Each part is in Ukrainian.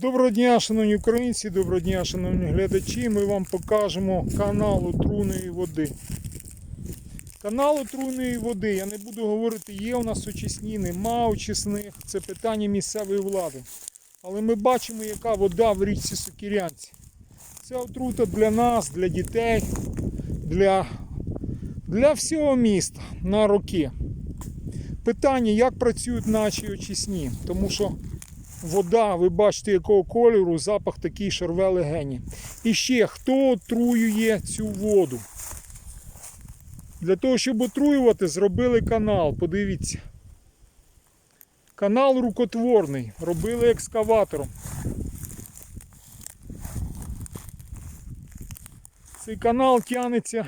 Доброго дня, шановні українці, доброго дня, шановні глядачі. Ми вам покажемо канал отруйної води. Канал отруйної води. Я не буду говорити, є у нас очисні, нема очисних. Це питання місцевої влади. Але ми бачимо, яка вода в річці Сокірянці. Це отрута для нас, для дітей, для, для всього міста на роки. Питання, як працюють наші очисні, тому що вода, ви бачите, якого кольору, запах такий що рве легені. І ще, хто отруює цю воду? Для того, щоб отруювати, зробили канал. Подивіться. Канал рукотворний. Робили екскаватором. Цей канал тягнеться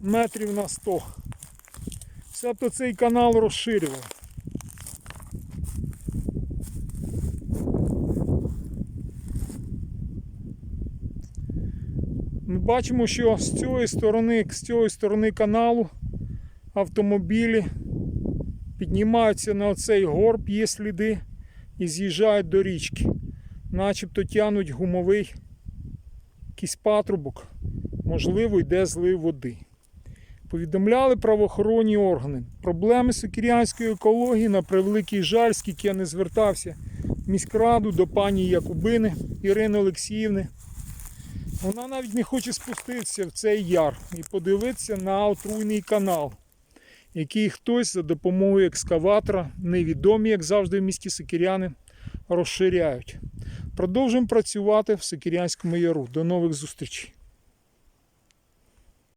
метрів на 100. Себто цей канал розширював. Ми бачимо, що з цієї сторони, з цієї сторони каналу автомобілі піднімаються на оцей горб, є сліди, і з'їжджають до річки. Начебто тянуть гумовий якийсь патрубок, можливо, йде злив води. Повідомляли правоохоронні органи. Проблеми сокірянської екології на превеликий жаль, скільки я не звертався в міськраду до пані Якубини Ірини Олексіївни. Вона навіть не хоче спуститися в цей яр і подивитися на отруйний канал, який хтось за допомогою екскаватора, невідомі, як завжди в місті Сокіряни, розширяють. Продовжуємо працювати в Сокірянському яру. До нових зустрічей!